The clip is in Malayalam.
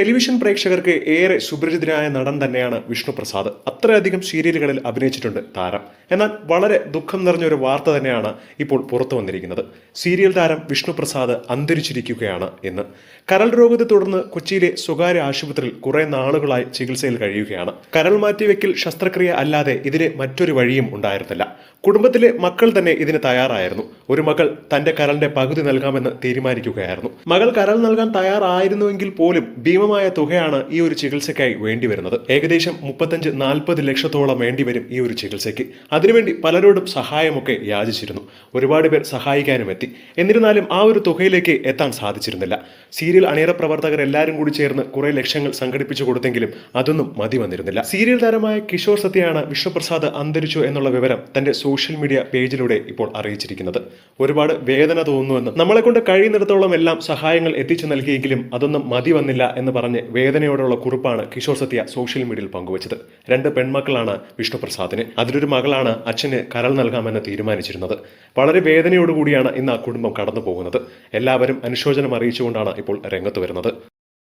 ടെലിവിഷൻ പ്രേക്ഷകർക്ക് ഏറെ സുപരിചിതനായ നടൻ തന്നെയാണ് വിഷ്ണു പ്രസാദ് അത്രയധികം സീരിയലുകളിൽ അഭിനയിച്ചിട്ടുണ്ട് താരം. എന്നാൽ വളരെ ദുഃഖം നിറഞ്ഞ ഒരു വാർത്ത തന്നെയാണ് ഇപ്പോൾ പുറത്തു വന്നിരിക്കുന്നത്. സീരിയൽ താരം വിഷ്ണു പ്രസാദ് അന്തരിച്ചിരിക്കുകയാണ് എന്ന്. കരൾ രോഗത്തെ തുടർന്ന് കൊച്ചിയിലെ സ്വകാര്യ ആശുപത്രിയിൽ കുറെ നാളുകളായി ചികിത്സയിൽ കഴിയുകയാണ്. കരൾ മാറ്റിവെക്കൽ ശസ്ത്രക്രിയ അല്ലാതെ ഇതിന് മറ്റൊരു വഴിയും ഉണ്ടായിരുന്നില്ല. കുടുംബത്തിലെ മക്കൾ തന്നെ ഇതിന് തയ്യാറായിരുന്നു. ഒരു മകൾ തന്റെ കരളിന്റെ പകുതി നൽകാമെന്ന് തീരുമാനിക്കുകയായിരുന്നു. മകൾ കരൾ നൽകാൻ തയ്യാറായിരുന്നുവെങ്കിൽ പോലും ഭീമമായ തുകയാണ് ഈ ഒരു ചികിത്സയ്ക്കായി വേണ്ടിവരുന്നത് ഏകദേശം മുപ്പത്തഞ്ച് നാൽപ്പത് ലക്ഷത്തോളം വേണ്ടിവരും ഈ ഒരു ചികിത്സയ്ക്ക്. അതിനുവേണ്ടി പലരോടും സഹായമൊക്കെ യാചിച്ചിരുന്നു. ഒരുപാട് പേർ സഹായിക്കാനും എത്തി. എന്നിരുന്നാലും ആ ഒരു തുകയിലേക്ക് എത്താൻ സാധിച്ചിരുന്നില്ല. സീരിയൽ അണിയറ പ്രവർത്തകർ എല്ലാവരും കൂടി ചേർന്ന് കുറെ ലക്ഷങ്ങൾ സംഘടിപ്പിച്ചു കൊടുത്തെങ്കിലും അതൊന്നും മതി വന്നിരുന്നില്ല. സീരിയൽ താരമായ കിഷോർ സത്യയാണ് വിഷ്ണുപ്രസാദ് അന്തരിച്ചു എന്നുള്ള വിവരം തന്റെ സോഷ്യൽ മീഡിയ പേജിലൂടെ ഇപ്പോൾ അറിയിച്ചിരിക്കുന്നത്. ഒരുപാട് വേദന തോന്നുന്നുവെന്ന് നമ്മളെ കൊണ്ട് കഴിയുന്നിടത്തോളം എല്ലാം സഹായങ്ങൾ എത്തിച്ചു നൽകിയെങ്കിലും അതൊന്നും മതി വന്നില്ല എന്ന് പറഞ്ഞ് വേദനയോടുള്ള കുറിപ്പാണ് കിഷോർ സത്യ സോഷ്യൽ മീഡിയയിൽ പങ്കുവച്ചത്. രണ്ട് പെൺമക്കളാണ് വിഷ്ണുപ്രസാദിന്. അതിലൊരു മകളാണ് അച്ഛന് കരൾ നൽകാമെന്ന് തീരുമാനിച്ചിരുന്നത്. വളരെ വേദനയോടുകൂടിയാണ് ഇന്ന് ആ കുടുംബം കടന്നു പോകുന്നത് എല്ലാവരും അനുശോചനം അറിയിച്ചുകൊണ്ടാണ് ഇപ്പോൾ രംഗത്ത് വരുന്നത്.